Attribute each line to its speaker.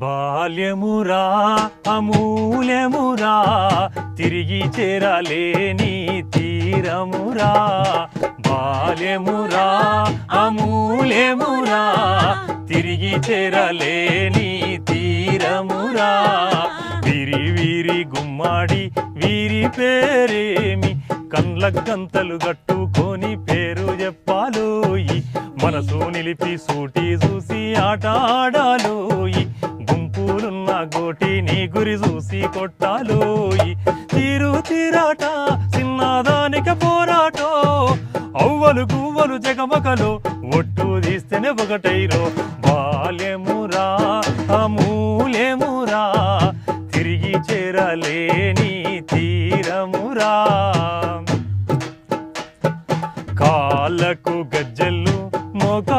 Speaker 1: బాల్యమురా అమూల్యమురా తిరిగి చేరలేని తీరమురా. బాల్యమురా అమూల్యమురా తిరిగి చేరలేని తీరమురా. విరి విరి గుమ్మాడి వీరి పేరేమి? కండ్ల గంతలు గట్టుకొని పేరు చెప్పాలోయి. మనసు నిలిపి సూటి చూసి ఆట గోటిని గురి చూసి కొట్టాలోయి తీరు తీరాట సిన్నదానిక పోరాటో. అవ్వలు గువ్వలు జగమకలు ఒట్టు తీస్తేనే ఒకటైరో. బాల్యమురా అమూల్యమురా తిరిగి చేరలేని తీరమురా. కాళ్ళకు గజ్జలు మోకా